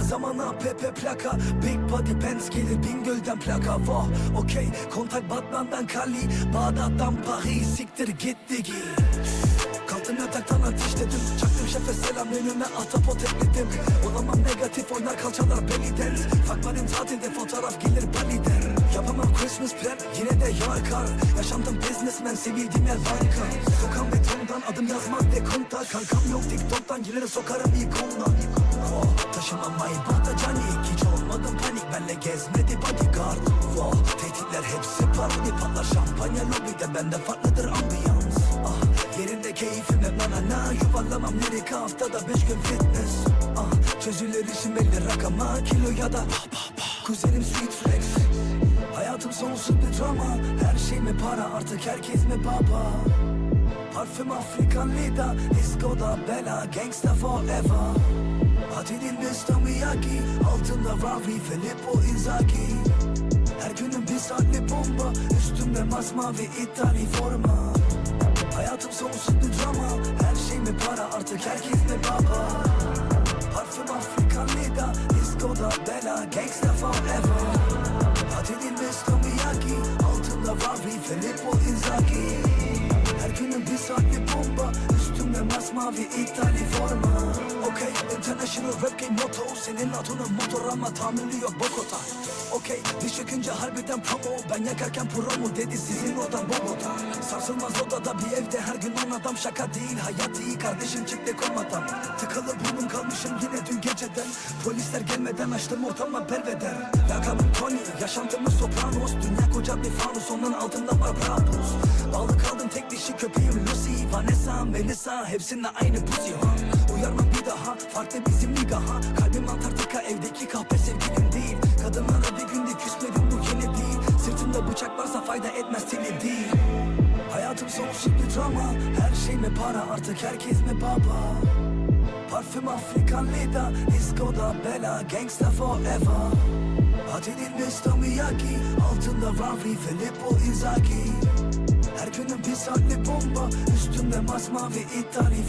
zamana Pepe plaka. Big body Benz gelir Bingöl'den plaka. Wow okey. Kontak Batman'dan Kali. Bağdat'tan Paris. Siktir gitti ki Kalktım yataktan ateşledim Çaktım şefe selam. Önüme ahtapot ekledim. Olamam negatif oynar kalçalar beliden Fuck benim tatilde fotoğraf gelir Bali'den Yapamam Christmas plan yine de yağar kar Yaşandım businessman sevildiğim yer banka. Sokağım betondan adım yazmaz dekonta Kankam yok TikTok'tan geliri sokarım ilk ondan oh, parodi patlar şampanya lobide Bende farklıdır ambiyans. Ah, Yerinde keyfim hep na na na Yuvarlamam lirik haftada beş gün fitness. Ah, Çözülür işim belli rakama Kilo ya da. Kuzenim street flex. Hayatım sonsuz bir drama Her şey mi para artık herkes mi baba? Parfüm Afrikan Lida Disco'da bela Gangsta forever. Hadi Dilbis Miyagi Altında Ravi Filippo Inzaghi bomba. Üstümde masmavi İtali forma. Hayatım sonsuz bir drama. Her şey mi para? Artık herkes mi baba? Parfüm Afrikan Lida Disco'da bela Gangsta forever. Hadi Dilbis Miyagi Altında Ravi Filippo Inzaghi. Her günüm bir saatli bomba. Üstümde masmavi İtali forma İnternational rap game motto Senin adının motor ama tahammülü yok Bogota. Okey diş çökünce harbiden promo. Ben yakarken promo dedi sizin odan Bogota. Sarsılmaz odada bir evde her gün on adam Şaka değil. Hayat iyi kardeşim çıktı komadan. Tıkalı burnum kalmışım yine dün geceden. Polisler gelmeden açtım ortama belveder Lakabım Tony yaşantımız sopranos. Dünya koca bir fanus onun altında var Brabus Bağlı kaldım tek dişi köpeğim Lucy Vanessa, Melissa. Hepsinde aynı pussy ha. Uyarmam bir daha farklı bizim Kadınlara bir günde küsmedim bu yeni değil Sırtımda bıçak varsa fayda etmez teli Hayatım sonsuz bir drama. Her şey mi para artık herkes mi baba? Parfüm Afrikan Lida Disco'da bela Gangsta forever. Hadi Dilbis Miyagi Altında Ravi Filippo Inzaghi. Her günüm bir saatli bomba Üstümde masmavi İtali